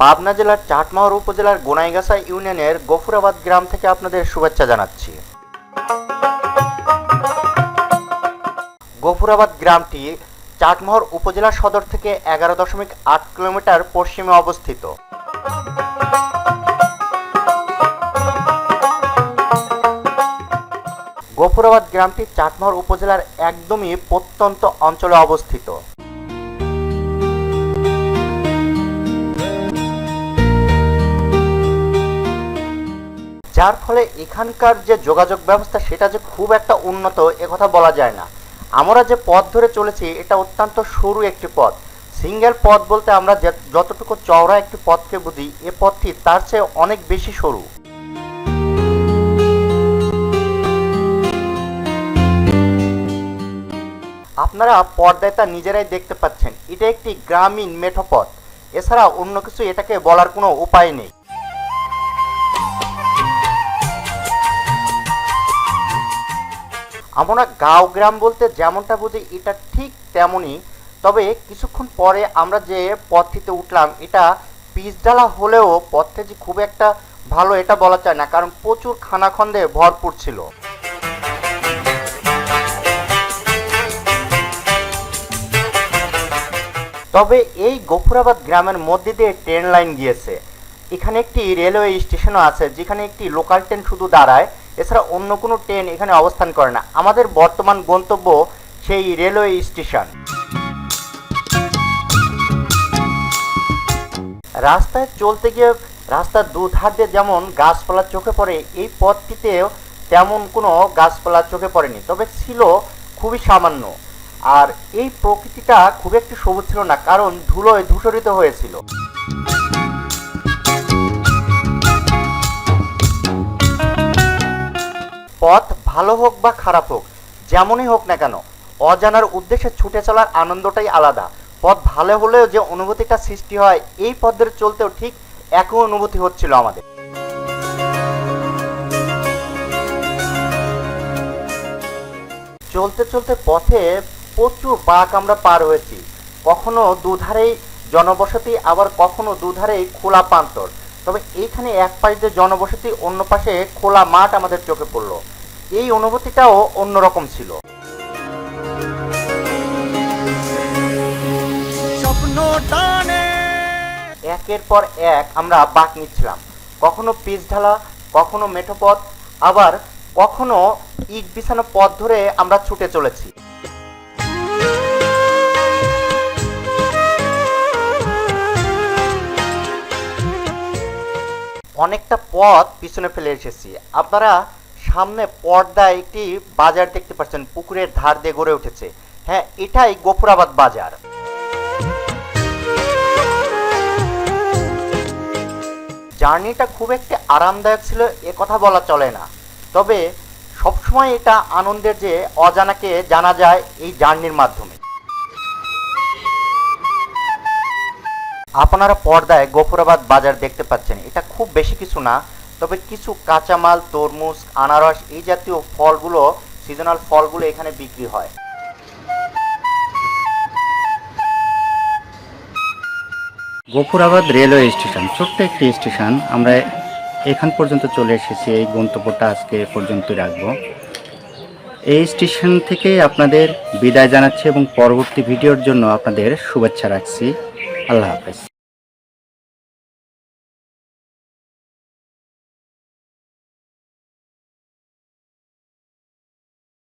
পাবনা জেলার চাটমাহর উপজেলার গোনাইগাছা ইউনিয়নের গফুরাবাদ গ্রাম থেকে আপনাদের শুভেচ্ছা জানাচ্ছি। গফুরাবাদ গ্রামটি চাটমোহর উপজেলা সদর থেকে এগারো দশমিক আট কিলোমিটার পশ্চিমে অবস্থিত। গফুরাবাদ গ্রামটি চাটমোহর উপজেলার একদমই প্রত্যন্ত অঞ্চলে অবস্থিত। যার ফলে এখানকার যে যোগাযোগ ব্যবস্থা, সেটা যে খুব একটা উন্নত একথা বলা যায় না। আমরা যে পথ ধরে চলেছি, এটা অত্যন্ত সরু একটি পথ। সিঙ্গেল পথ বলতে আমরা যতটুকু চওড়া একটি পথকে বুঝি, এ পথটি তার চেয়ে অনেক বেশি সরু। আপনারা পর্দায় তা নিজেরাই দেখতে পাচ্ছেন। এটা একটি গ্রামীণ মেঠো পথ। এছাড়া অন্য কিছু এটাকে বলার কোনো উপায় নেই। আমরা গাঁও গ্রাম বলতে যেমনটা বুঝি এটা ঠিক তেমনই, তবে কিছুক্ষণ পরে আমরা যে পথটিতে উঠলাম, এটা পিচডালা হলেও পথটি যে খুব একটা ভালো এটা বলা যায় না, কারণ প্রচুর খানাখন্দে ভরপুর ছিল। তবে এই গফুরাবাদ গ্রামের মধ্যে দিয়ে ট্রেন লাইন গিয়েছে। এখানে একটি রেলওয়ে স্টেশনও আছে, যেখানে একটি লোকাল ট্রেন শুধু দাঁড়ায়। এছাড়া অন্য কোনো ট্রেন এখানে অবস্থান করে না। আমাদের বর্তমান গন্তব্য সেই রেলওয়ে স্টেশন। রাস্তায় চলতে গিয়ে রাস্তার দুধার দিয়ে যেমন গাছপালা চোখে পড়ে, এই পথটিতেও তেমন কোনো গাছপালা চোখে পড়েনি। তবে ছিল খুবই সামান্য। আর এই প্রকৃতিটা খুব একটু সবুজ ছিল না, কারণ ধুলোয় ধূসরিত হয়েছিল। ভালো হোক বা খারাপ হোক, যেমনই হোক না কেন, অজানার উদ্দেশ্যে ছুটে চলার আনন্দটাই আলাদা। পথ ভালো হলেও যে অনুভূতিটা সৃষ্টি হয়, এই পথ ধরে চলতেও ঠিক একই অনুভূতি হচ্ছিল আমাদের। চলতে চলতে পথে প্রচুর বাঘ আমরা পার হয়েছি। কখনো দুধারেই জনবসতি, আবার কখনো দুধারেই খোলা প্রান্তর। তবে এইখানে এক পাশে দিয়ে জনবসতি, অন্য পাশে খোলা মাঠ আমাদের চোখে পড়ল। এই অনুভূতিটাও অন্যরকম ছিল। একের পর এক আমরা বাঁক নিচ্ছিলাম। কখনো পিচ ঢালা কখনো মেঠো পথ আবার কখনো ইট বিছানো পথ ধরে আমরা ছুটে চলেছি। অনেকটা পথ পিছনে ফেলে এসেছি। আপনারা সামনে পর্দায় একটি বাজার দেখতে পাচ্ছেন, পুকুরের ধার দিয়ে গড়ে উঠেছে। হ্যাঁ এটাই গফুরাবাদ বাজার। জার্নিটা খুব একটি আরামদায়ক ছিল, এ কথা বলা চলে না। তবে সবসময় এটা আনন্দের যে অজানাকে জানা যায় এই জার্নির মাধ্যমে। আপনারা পর্দায় গফুরাবাদ বাজার দেখতে পাচ্ছেন, এটা খুব বেশি কিছু না তবে কিছু কাঁচামাল, তরমুজ, আনারস এই জাতীয় ফলগুলো সিজনাল ফলগুলো এখানে বিক্রি হয়। গফুরাবাদ রেলওয়ে স্টেশন, ছোট্ট একটি স্টেশন। আমরা এখান পর্যন্ত চলে এসেছি, এই গন্তব্যটা আজকে পর্যন্ত রাখব। এই স্টেশন থেকে আপনাদের বিদায় জানাচ্ছি এবং পরবর্তী ভিডিওর জন্য আপনাদের শুভেচ্ছা রাখছি। আল্লাহ হাফেজ।